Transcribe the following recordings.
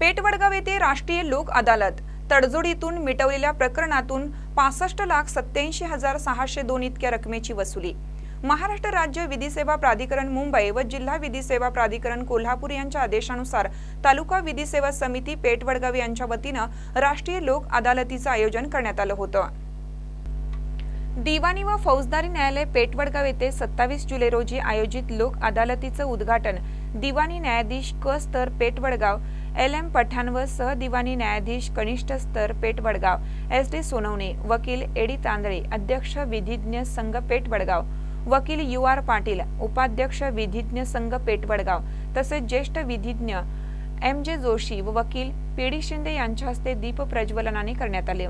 पेटवडगाव येथे राष्ट्रीय लोक अदालत तडजोडीतून मिटवलेल्या प्रकरणातून पासष्ट लाख सत्याऐंशी हजार सहाशे दोन इतक्या रकमेची वसुली. महाराष्ट्र राज्य विधी सेवा प्राधिकरण मुंबई व जिल्हा विधी सेवा प्राधिकरण कोल्हापूर यांच्या आदेशानुसार तालुका विधी सेवा समिती पेटवडगाव यांच्या वतीनं राष्ट्रीय लोक अदालतीचं आयोजन करण्यात आलं होतं. दिवाणी व फौजदारी न्यायालय पेटवडगाव येथे सत्तावीस जुलै रोजी आयोजित लोक अदालतीचं उद्घाटन दिवाणी न्यायाधीश क. स्तर पेटवडगाव एल एम पठाण व सहदिवाणी न्यायाधीश कनिष्ठ स्तर पेठवडगाव एस डी सोनवणे वकील एडी तांदळे अध्यक्ष विधिज्ञ संघ पेठवडगाव वकील यू आर पाटील उपाध्यक्ष विधिज्ञ संघ पेठवडगाव तसेच ज्येष्ठ विधिज्ञ एम जे जोशी व वकील पी डी शिंदे यांच्या हस्ते दीप प्रज्वलनाने करण्यात आले.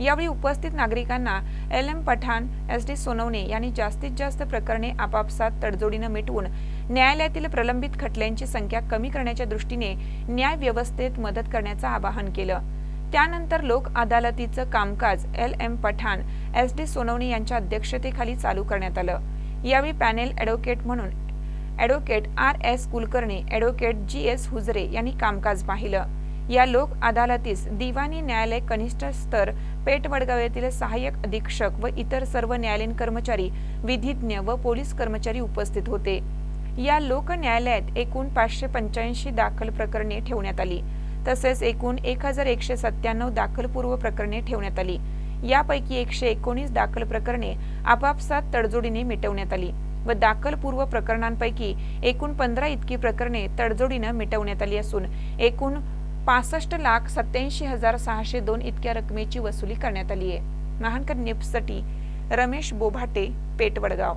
यावेळी उपस्थित नागरिकांना L M Pathan S D Sonawane यांनी जास्तीत जास्त प्रकरणे आपापसात तडजोडीनं मिटवून न्यायालयातील प्रलंबित खटल्यांची संख्या कमी करण्याच्या दृष्टीने न्याय व्यवस्थेत मदत करण्याचं आवाहन केलं. त्यानंतर लोक अदालतीचं कामकाज L M Pathan S D Sonawane यांच्या अध्यक्षतेखाली चालू करण्यात आलं. यावेळी पॅनेल ॲडव्होकेट म्हणून advocate R S Kulkarni advocate G S Hujare यांनी कामकाज पाहिलं. या लोक अदालतीस दिवाणी न्यायालय कनिष्ठ स्तर पेठ वडगाव येथील सहाय्यक अधीक्षक व इतर सर्व न्यायालयीन कर्मचारी विधिज्ञ व पोलीस कर्मचारी उपस्थित होते. या लोक न्यायालयात एकूण पाचशे पंच्याऐंशी दाखल प्रकरणे ठेवण्यात आली. तसेच एकूण एक हजार एकशे सत्त्याण्णव दाखलपूर्व प्रकरणे ठेवण्यात आली. यापैकी एकशे एकोणीस दाखल प्रकरणे आपापसात तडजोडीने मिटवण्यात आली व दाखलपूर्व प्रकरणांपैकी एकूण पंधरा इतकी प्रकरणे तडजोडीनं मिटवण्यात आली असून एकूण पासष्ट लाख सत्याऐंशी हजार सहाशे दोन इतक्या रकमेची वसुली करण्यात आली आहे महानकर न्यूजसाठी रमेश बोभाटे पेटवडगाव.